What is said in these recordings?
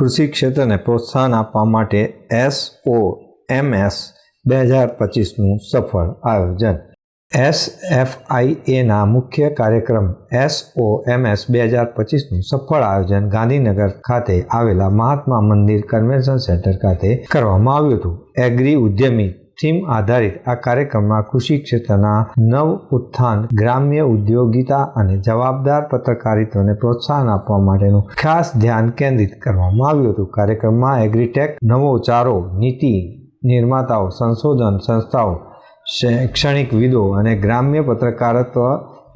કૃષિ ક્ષેત્રને પ્રોત્સાહન આપવા માટે એસ ઓ એમ એસ બે હજાર પચીસનું સફળ આયોજન એસ એફ આઈ એના મુખ્ય કાર્યક્રમ એસ ઓ એમ એસ બે હજાર પચીસનું સફળ આયોજન ગાંધીનગર ખાતે આવેલા મહાત્મા મંદિર કન્વેન્શન સેન્ટર ખાતે કરવામાં આવ્યું હતું એગ્રી ઉદ્યમી થીમ આધારિત આ કાર્યક્રમમાં કૃષિ ક્ષેત્રના નવ ઉત્થાન ગ્રામ્ય ઉદ્યોગિતા અને જવાબદાર પત્રકારિત્વને પ્રોત્સાહન આપવા માટેનું ખાસ ધ્યાન કેન્દ્રિત કરવામાં આવ્યું હતું કાર્યક્રમમાં એગ્રીટેક ચારો નીતિ નિર્માતાઓ સંશોધન સંસ્થાઓ શૈક્ષણિક વિદો અને ગ્રામ્ય પત્રકારત્વ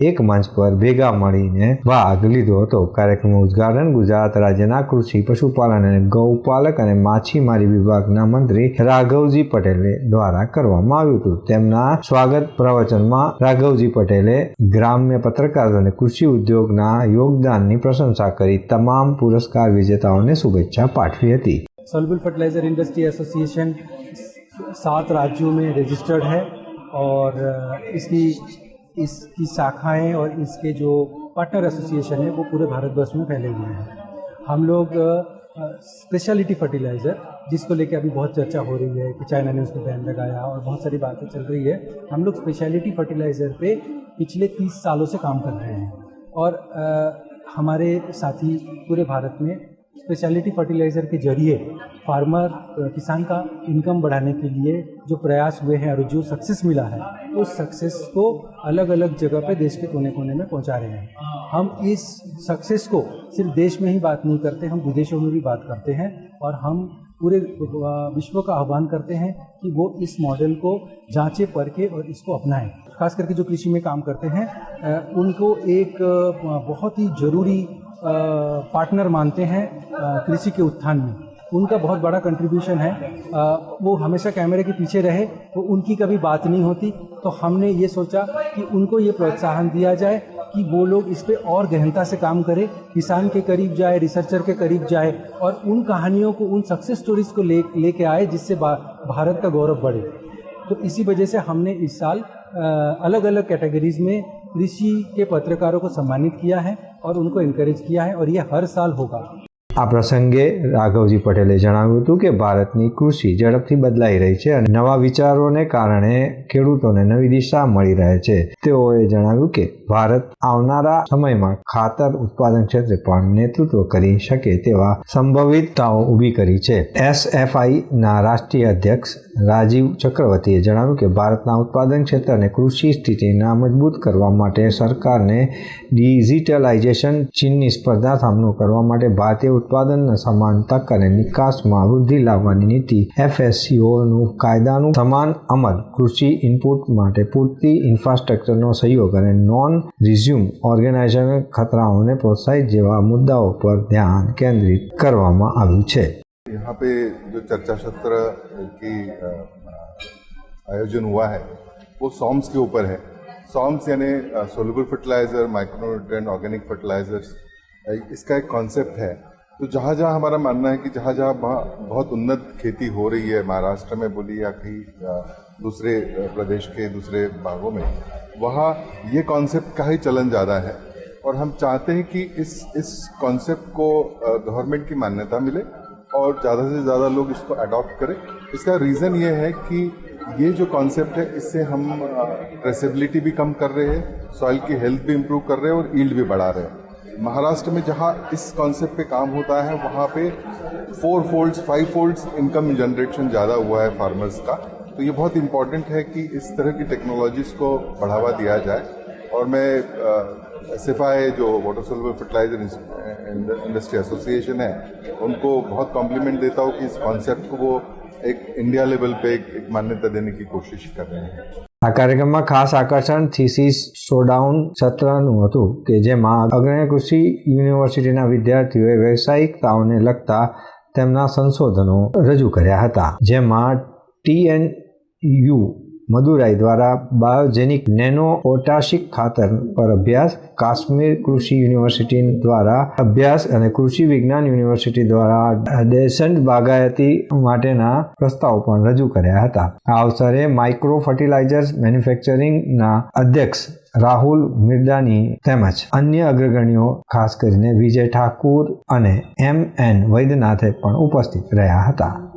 એક મંચ પર ભેગા મળીને ભાગ લીધો હતો કાર્યક્રમનું ઉદઘાટન ગુજરાત રાજ્યના કૃષિ પશુપાલન અને ગૌપાલક અને માછીમારી વિભાગના મંત્રી રાઘવજી પટેલે દ્વારા કરવામાં આવ્યું હતું તેમના સ્વાગત પ્રવચનમાં રાઘવજી પટેલે ગ્રામ્ય પત્રકાર અને કૃષિ ઉદ્યોગના યોગદાનની પ્રશંસા કરી તમામ પુરસ્કાર વિજેતાઓને શુભેચ્છા પાઠવી હતી સોલ્યુબલ ફર્ટિલાઇઝર ઇન્ડસ્ટ્રી એસોસિએશન સાત રાજ્યોમાં में रजिस्टर्ड ઓર और इसकी शाखाएं और इसके जो पार्टनर एसोसिएशन है वो पूरे भारतवर्ष में फैले हुए हैं हम लोग स्पेशलिटी फर्टिलाइज़र जिसको लेके अभी बहुत चर्चा हो रही है कि चाइना ने उसको बैन लगाया और बहुत सारी बातें चल रही है हम लोग स्पेशलिटी फर्टिलाइज़र पे पिछले तीस सालों से काम कर रहे हैं और आ, हमारे साथी पूरे भारत में स्पेशलिटी फर्टिलाइज़र के जरिए फार्मर किसान का इनकम बढ़ाने के लिए जो प्रयास हुए हैं और जो सक्सेस मिला है तो उस सक्सेस को अलग अलग जगह पे देश के कोने कोने में पहुंचा रहे हैं हम इस सक्सेस को सिर्फ देश में ही बात नहीं करते हम विदेशों में भी बात करते हैं और हम पूरे विश्व का आह्वान करते हैं कि वो इस मॉडल को जांचे परखे और इसको अपनाएं खास करके जो कृषि में काम करते हैं उनको एक बहुत ही ज़रूरी पार्टनर मानते हैं कृषि के उत्थान में उनका बहुत बड़ा कंट्रीब्यूशन है आ, वो हमेशा कैमरे के पीछे रहे वो तो उनकी कभी बात नहीं होती तो हमने ये सोचा कि उनको ये प्रोत्साहन दिया जाए कि वो लोग इस पर और गहनता से काम करें किसान के करीब जाए रिसर्चर के करीब जाए और उन कहानियों को उन सक्सेस स्टोरीज को ले लेके आए जिससे भारत का गौरव बढ़े तो इसी वजह से हमने इस साल अलग अलग कैटेगरीज में कृषि के पत्रकारों को सम्मानित किया है और उनको इनक्रेज किया है और ये हर साल होगा આ પ્રસંગે રાઘવજી પટેલે જણાવ્યું હતું કે ભારતની કૃષિ ઝડપથી બદલાઈ રહી છે અને નવા વિચારોને કારણે ખેડૂતોને નવી દિશા મળી રહે છે તેઓએ જણાવ્યું કે ભારત આવનારા સમયમાં ખાતર ઉત્પાદન ક્ષેત્રે પણ નેતૃત્વ કરી શકે તેવા સંભવિતતાઓ ઊભી કરી છે એસએફઆઈના રાષ્ટ્રીય અધ્યક્ષ રાજીવ ચક્રવર્તીએ જણાવ્યું કે ભારતના ઉત્પાદન ક્ષેત્ર ક્ષેત્રને કૃષિ સ્થિતિના મજબૂત કરવા માટે સરકારને ડિજિટલાઇઝેશન ચીનની સ્પર્ધા સામનો કરવા માટે ભારતીય ઉત્પાદનના સમાન તક અને નિકાસમાં વૃદ્ધિ લાવવાની નીતિ એફએસસીઓનું કાયદાનું સમાન અમલ કૃષિ ઇનપુટ માટે પૂરતી ઇન્ફ્રાસ્ટ્રક્ચરનો સહયોગ અને નોન રિઝ્યુમ ઓર્ગેનાઇઝેશન ખતરાઓને પ્રોત્સાહિત જેવા મુદ્દાઓ પર ધ્યાન કેન્દ્રિત કરવામાં આવ્યું છે यहाँ पे जो चर्चा सत्र की आयोजन हुआ है वो सॉम्स के ऊपर है सॉम्स यानी soluble fertilizer micronutrient organic fertilizers इसका एक कॉन्सेप्ट है तो जहाँ जहाँ हमारा मानना है कि जहाँ जहाँ बहुत उन्नत खेती हो रही है महाराष्ट्र में बोली या कहीं दूसरे प्रदेश के दूसरे भागों में वहाँ ये कॉन्सेप्ट का ही चलन ज़्यादा है और हम चाहते हैं कि इस इस कॉन्सेप्ट को गवर्नमेंट की मान्यता मिले और ज़्यादा से ज़्यादा लोग इसको अडॉप्ट करें इसका रीज़न ये है कि ये जो कॉन्सेप्ट है इससे हम ट्रेसेबिलिटी भी कम कर रहे हैं सॉइल की हेल्थ भी इम्प्रूव कर रहे हैं और ईल्ड भी बढ़ा रहे हैं महाराष्ट्र में जहाँ इस कॉन्सेप्ट पे काम होता है वहाँ पे four folds five folds income generation ज़्यादा हुआ है फार्मर्स का तो ये बहुत इम्पॉर्टेंट है कि इस तरह की टेक्नोलॉजीज़ को बढ़ावा दिया जाए और मैं है जो water soluble fertilizer industry association है उनको बहुत कॉम्प्लीमेंट देता हूँ कि इस कॉन्सेप्ट को वो एक इंडिया लेवल पे एक, एक मान्यता देने की कोशिश कर रहे हैं આ કાર્યક્રમમાં ખાસ આકર્ષણ થીસીસ શોડાઉન સત્રનું હતું કે જેમાં અગ્રણી કૃષિ યુનિવર્સિટીના વિદ્યાર્થીઓએ વ્યવસાયિકતાઓને લગતા તેમના સંશોધનો રજૂ કર્યા હતા જેમાં ટીએન યુ મદુરાઈ દ્વારા બાયોજેનિક નેનો ઓટાશિક ખાતર પર અભ્યાસ કાશ્મીર કૃષિ યુનિવર્સિટી દ્વારા અભ્યાસ અને કૃષિ વિજ્ઞાન યુનિવર્સિટી દ્વારા ડેસન્ટ બાગાયતી માટેના પ્રસ્તાવ પણ રજૂ કર્યા હતા આ અવસરે માઇક્રો ફર્ટિલાઇઝર્સ મેન્યુફેક્ચરિંગના અધ્યક્ષ રાહુલ મિર્દાની તેમજ અન્ય અગ્રગણીઓ ખાસ કરીને વિજય ઠાકુર અને એમ એન વૈદ્યનાથે પણ ઉપસ્થિત રહ્યા હતા